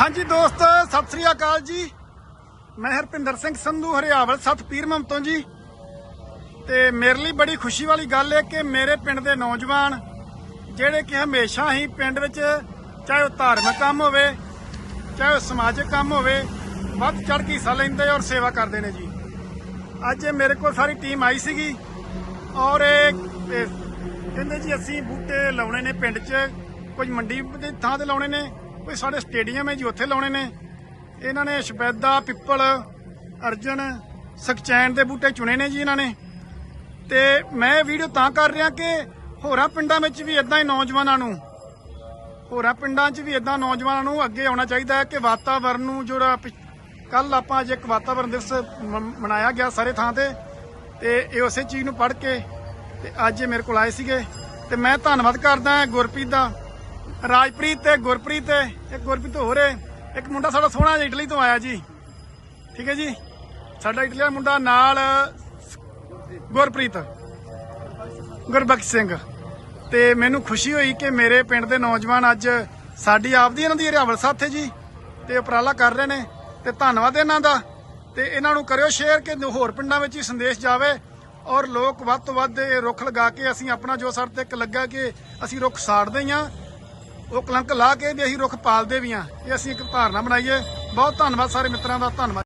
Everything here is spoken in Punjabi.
ਹਾਂਜੀ ਦੋਸਤ, ਸਤਿ ਸ੍ਰੀ ਅਕਾਲ ਜੀ। ਮੈਂ ਹਰਪਿੰਦਰ ਸਿੰਘ ਸੰਧੂ, ਹਰਿਆਵਲ ਸਤ ਪੀਰ ਮਮਤੋਂ ਜੀ। ਤੇ ਮੇਰੇ ਲਈ ਬੜੀ ਖੁਸ਼ੀ ਵਾਲੀ ਗੱਲ ਹੈ ਕਿ ਮੇਰੇ ਪਿੰਡ ਦੇ ਨੌਜਵਾਨ, ਜਿਹੜੇ ਕਿ ਹਮੇਸ਼ਾ ਹੀ ਪਿੰਡ ਵਿੱਚ ਚਾਹੇ ਉਹ ਧਾਰਮਿਕ ਕੰਮ ਹੋਵੇ, ਚਾਹੇ ਉਹ ਸਮਾਜਿਕ ਕੰਮ ਹੋਵੇ, ਵੱਧ ਚੜ੍ਹ ਕੇ ਹਿੱਸਾ ਲੈਂਦੇ ਔਰ ਸੇਵਾ ਕਰਦੇ ਨੇ ਜੀ। ਅੱਜ ਮੇਰੇ ਕੋਲ ਸਾਰੀ ਟੀਮ ਆਈ ਸੀਗੀ ਔਰ ਇਹ ਕਹਿੰਦੇ ਜੀ ਅਸੀਂ ਬੂਟੇ ਲਾਉਣੇ ਨੇ ਪਿੰਡ 'ਚ ਕੁਝ ਮੰਡੀ ਦੇ ਥਾਂ ਤੇ ਲਾਉਣੇ ਨੇ। ਕੋਈ ਸਾਡੇ ਸਟੇਡੀਅਮ ਹੈ ਜੀ, ਉੱਥੇ ਲਾਉਣੇ ਨੇ। ਇਹਨਾਂ ਨੇ ਸ਼ਬੈਦਾ, ਪਿੱਪਲ, ਅਰਜਨ, ਸਕਚੈਨ ਦੇ ਬੂਟੇ ਚੁਣੇ ਨੇ ਜੀ ਇਹਨਾਂ ਨੇ। ਤੇ ਮੈਂ ਇਹ ਵੀਡੀਓ ਤਾਂ ਕਰ ਰਿਹਾ ਕਿ ਹੋਰਾਂ ਪਿੰਡਾਂ ਵਿੱਚ ਵੀ ਇਦਾਂ ਹੀ ਨੌਜਵਾਨਾਂ ਨੂੰ, ਹੋਰਾਂ ਪਿੰਡਾਂ 'ਚ ਵੀ ਇਦਾਂ ਨੌਜਵਾਨਾਂ ਨੂੰ ਅੱਗੇ ਆਉਣਾ ਚਾਹੀਦਾ ਹੈ ਕਿ ਵਾਤਾਵਰਨ ਨੂੰ ਜਿਹੜਾ ਕੱਲ ਆਪਾਂ ਅੱਜ ਇੱਕ ਵਾਤਾਵਰਨ ਦਿਵਸ ਮ- ਮਨਾਇਆ ਗਿਆ ਸਾਰੇ ਥਾਂ ਤੇ। ਤੇ ਇਹ ਉਸੇ ਚੀਜ਼ ਨੂੰ ਪੜ੍ਹ ਕੇ ਤੇ ਅੱਜ ਇਹ ਮੇਰੇ ਕੋਲ ਆਏ ਸੀਗੇ। ਤੇ ਮੈਂ ਧੰਨਵਾਦ ਕਰਦਾ ਗੁਰਪ੍ਰੀਤ ਦਾ। ਰਾਜਪ੍ਰੀਤ ਤੇ ਗੁਰਪ੍ਰੀਤ ਤੇ, ਇੱਕ ਗੁਰਪ੍ਰੀਤ ਹੋਰ ਏ, ਇੱਕ ਮੁੰਡਾ ਸਾਡਾ ਸੋਹਣਾ ਜਿਹਾ ਇਟਲੀ ਤੋਂ ਆਇਆ ਜੀ। ਠੀਕ ਹੈ ਜੀ? ਸਾਡਾ ਇਟਲੀ ਦਾ ਮੁੰਡਾ ਨਾਲ ਗੁਰਪ੍ਰੀਤ, ਗੁਰਬਖਸ਼ ਸਿੰਘ। ਤੇ ਮੈਨੂੰ ਖੁਸ਼ੀ ਹੋਈ ਕਿ ਮੇਰੇ ਪਿੰਡ ਦੇ ਨੌਜਵਾਨ ਅੱਜ ਸਾਡੀ ਆਪਦੀ ਇਹਨਾਂ ਦੀ ਹਰਿਆਵਲ ਸਾਥ ਹੈ ਜੀ। ਤੇ ਉਪਰਾਲਾ ਕਰ ਰਹੇ ਨੇ, ਤੇ ਧੰਨਵਾਦ ਇਹਨਾਂ ਦਾ। ਤੇ ਇਹਨਾਂ ਨੂੰ ਕਰਿਓ ਸ਼ੇਅਰ ਕਿ ਹੋਰ ਪਿੰਡਾਂ ਵਿੱਚ ਹੀ ਸੰਦੇਸ਼ ਜਾਵੇ ਔਰ ਲੋਕ ਵੱਧ ਤੋਂ ਵੱਧ ਇਹ ਰੁੱਖ ਲਗਾ ਕੇ ਅਸੀਂ ਆਪਣਾ ਜੋ ਸਾਡੇ ਤੇ ਇੱਕ ਲੱਗਾ ਕਿ ਅਸੀਂ ਰੁੱਖ ਸਾੜਦੇ ਹੀ ਹਾਂ। ਉਹ ਕਲੰਕ ਲਾ ਕੇ ਵੀ ਅਸੀਂ ਰੁੱਖ ਪਾਲਦੇ ਵੀ ਹਾਂ। ਇਹ ਅਸੀਂ ਇੱਕ ਧਾਰਨਾ ਬਣਾਈਏ। ਬਹੁਤ ਧੰਨਵਾਦ ਸਾਰੇ ਮਿੱਤਰਾਂ ਦਾ, ਧੰਨਵਾਦ।